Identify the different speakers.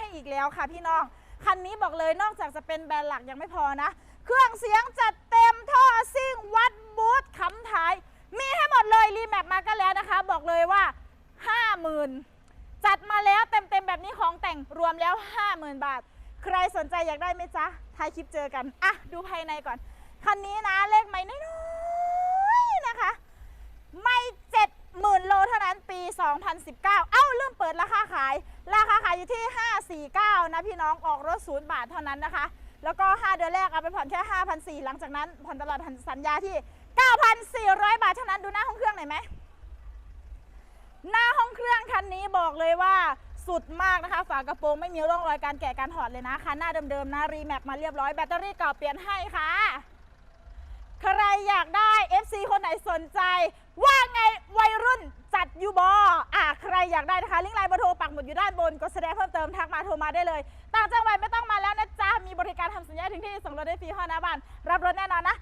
Speaker 1: ให้อีกแล้วค่ะพี่น้อง คันนี้บอกเลยนอกจากจะเป็นแบรนด์หลักยังไม่พอนะ เครื่องเสียงจัดเต็มท่อซิ่งวัดบูธคำท้าย มีให้หมดเลยรีแมปมาก็แล้วนะคะ บอกเลยว่า 50,000 จัดมาแล้วเต็มๆแบบนี้ของแต่งรวมแล้ว 50,000 บาท ใครสนใจอยากได้ไหมจ๊ะท้ายคลิปเจอกันอะดูภายในก่อน คันนี้นะเลขไม่น้อยนะคะ ไม่ 70,000 โลเท่านั้นปี 2019 เอ้าลืม ดราคาขาย ราคาขายอยู่ที่ 549 นะพี่น้องออกรถศูนย์บาทเท่านั้นนะคะ แล้วก็ 5 เดือนแรกเอาไปผ่อนแค่5,400หลังจากนั้นผ่อนตลอดสัญญาที่ 9,400 บาทเท่านั้นดูหน้าห้องเครื่องหน่อยไหมหน้าห้องเครื่องคันนี้บอกเลยว่าสุดมากนะคะ ฝากระโปรงไม่มีร่องรอยการแกะการถอดเลยนะคันหน้าเดิมๆนะรีแมปมาเรียบร้อยแบตเตอรี่เก่าเปลี่ยนให้ค่ะ ใครอยากได้ FC คนไหนสนใจ ว่าไงวัยรุ่นจัดยูบอ อะใครอยากได้นะคะลิงก์ไลน์เบอร์โทรปักหมุดอยู่ด้านบนกดแสดงเพิ่มเติมทักมาโทรมาได้เลยต่างจังหวัดไม่ต้องมาแล้วนะจ๊ะมีบริการทำสัญญาถึงที่ส่งรถได้ฟรีห้องน้าบ้านรับรถแน่นอนนะ